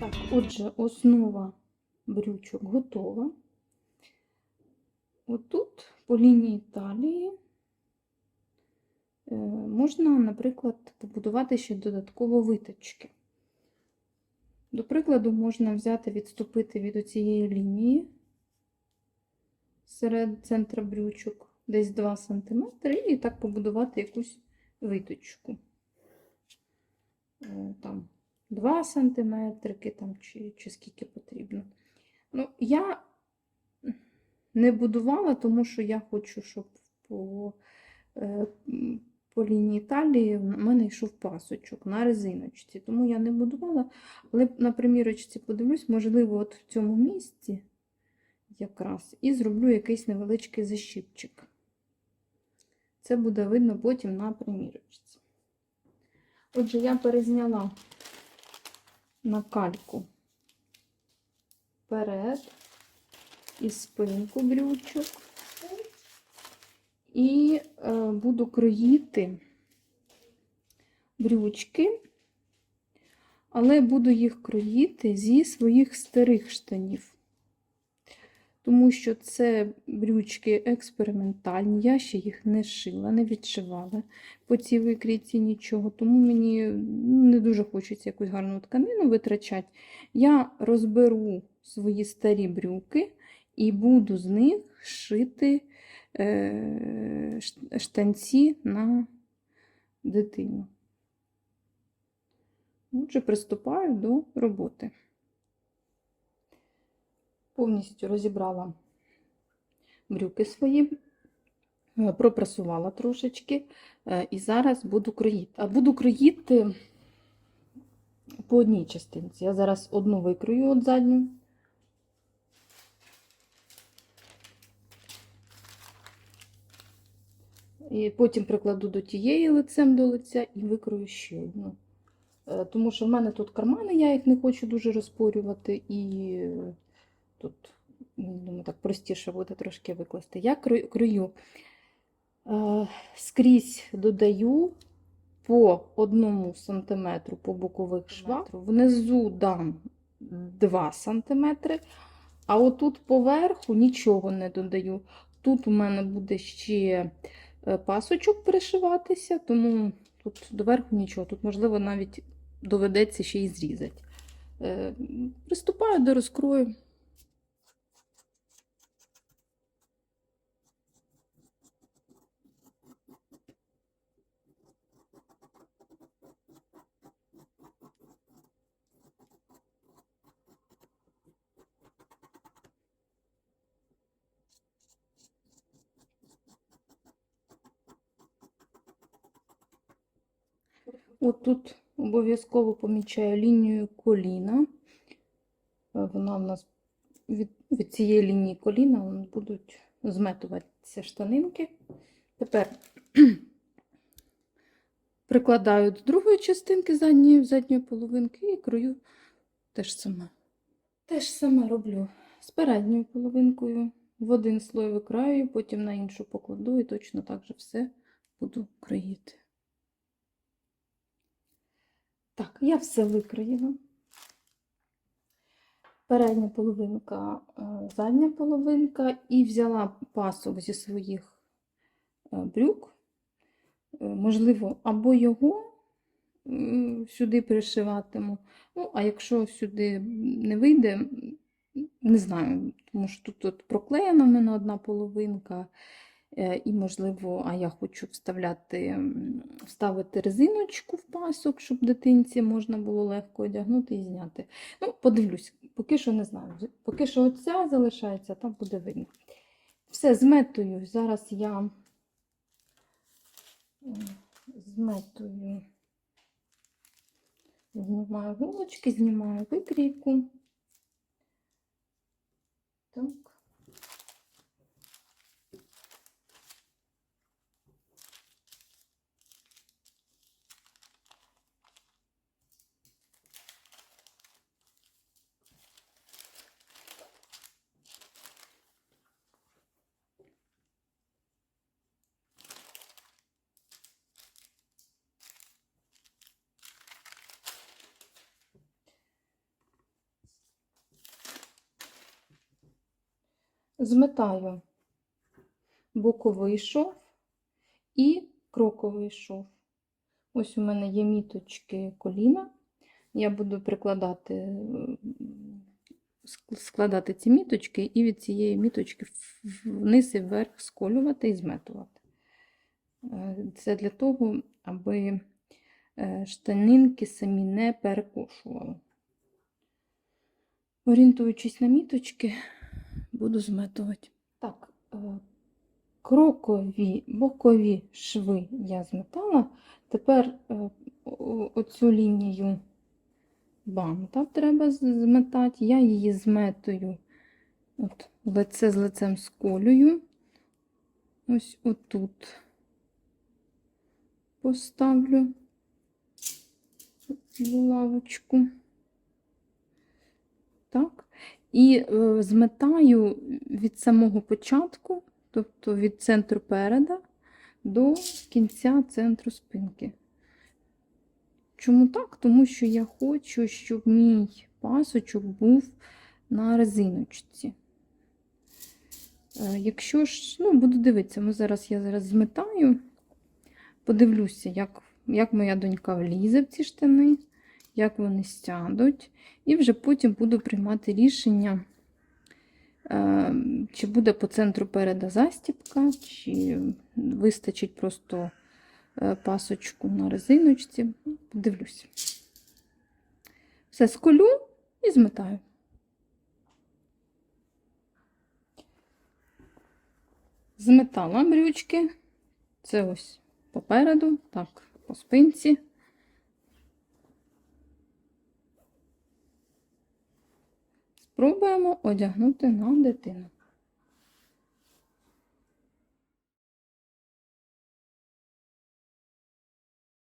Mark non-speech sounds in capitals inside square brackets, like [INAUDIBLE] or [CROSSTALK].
Так, отже, основа брючок готова. Отут по лінії талії е, можна, наприклад, побудувати ще додатково виточки. До прикладу, можна взяти, відступити від оцієї лінії серед центра брючок, десь 2 см, і так побудувати якусь виточку. Е, Там 2 см там, чи, чи скільки потрібно. Ну, я не будувала, тому що я хочу, щоб по, е, по лінії талії в мене йшов пасочок на резиночці. Тому я не будувала. Але на примірочці подивлюсь, можливо, от в цьому місці якраз і зроблю якийсь невеличкий защіпчик. Це буде видно потім на примірочці. Отже, я перезняла на кальку вперед і спинку брючок. І е, буду кроїти брючки, але буду їх кроїти зі своїх старих штанів. Тому що це брючки експериментальні, я ще їх не шила, не відшивала по цій викрійці нічого, тому мені ну, не дуже хочеться якусь гарну тканину витрачати. Я розберу свої старі брюки і буду з них шити е, штанці на дитину. Отже, приступаю до роботи. Повністю розібрала брюки свої, е, пропрасувала трошечки, е, і зараз буду кроїти. А буду кроїти по одній частинці. Я зараз одну викрою от задню. І потім прикладу до тієї лицем до лиця і викрою ще одну. Е, Тому що в мене тут кармани, я їх не хочу дуже розпорювати, і тут, думаю, так простіше буде трошки викласти. Я крою, крою е, скрізь додаю по одному сантиметру по бокових швах, внизу дам 2 сантиметри, а отут поверху нічого не додаю. Тут у мене буде ще е, пасочок пришиватися, тому тут доверху нічого. Тут, можливо, навіть доведеться ще й зрізати. Е, Приступаю до розкрою. От тут обов'язково помічаю лінію коліна. Е, Вона в нас від, від цієї лінії коліна будуть зметуватися штанинки. Тепер [CLEARS THROAT] прикладаю до другої частинки задньої, задньої половинки і крою теж саме. Теж саме роблю з передньою половинкою. В один слой викраю, потім на іншу покладу і точно так же все буду кроїти. Так, я все викроїла. Передня половинка, е, задня половинка, і взяла пасок зі своїх е, брюк. Е, Можливо, або його сюди пришиватиму. Ну, а якщо сюди не вийде, не знаю, тому що тут, тут проклеєна в мене одна половинка. Е, І, можливо, а я хочу вставляти, вставити резиночку в пасок, щоб дитинці можна було легко одягнути і зняти. Ну, подивлюсь, поки що не знаю. Поки що оця залишається, там буде видно. Все, зметую. Зараз я зметую, знімаю голочки, знімаю викрійку. Так. Зметаю боковий шов і кроковий шов. Ось у мене є міточки коліна. Я буду прикладати, складати ці міточки і від цієї міточки вниз і вверх сколювати і зметувати. Е, Це для того, аби е, штанинки самі не перекошували. Орієнтуючись на міточки, буду зметувати. Так, е, крокові бокові шви я зметала. Тепер е, оцю лінію банта треба зметати. Я її зметую, от, лице з лицем сколюю. Ось отут поставлю булавочку. Так. І е, зметаю від самого початку, тобто від центру переда до кінця центру спинки. Чому так? Тому що я хочу, щоб мій пасочок був на резиночці. Е, Якщо ж, ну, буду дивитися, ми зараз, я зараз зметаю, подивлюся, як, як моя донька влізе в ці штани, як вони стядуть, і вже потім буду приймати рішення, е, чи буде по центру переда застіпка, чи вистачить просто е, пасочку на резиночці. Подивлюся. Все сколю і зметаю. Зметала брючки. Це ось попереду, так, по спинці. Спробуємо одягнути на дитину.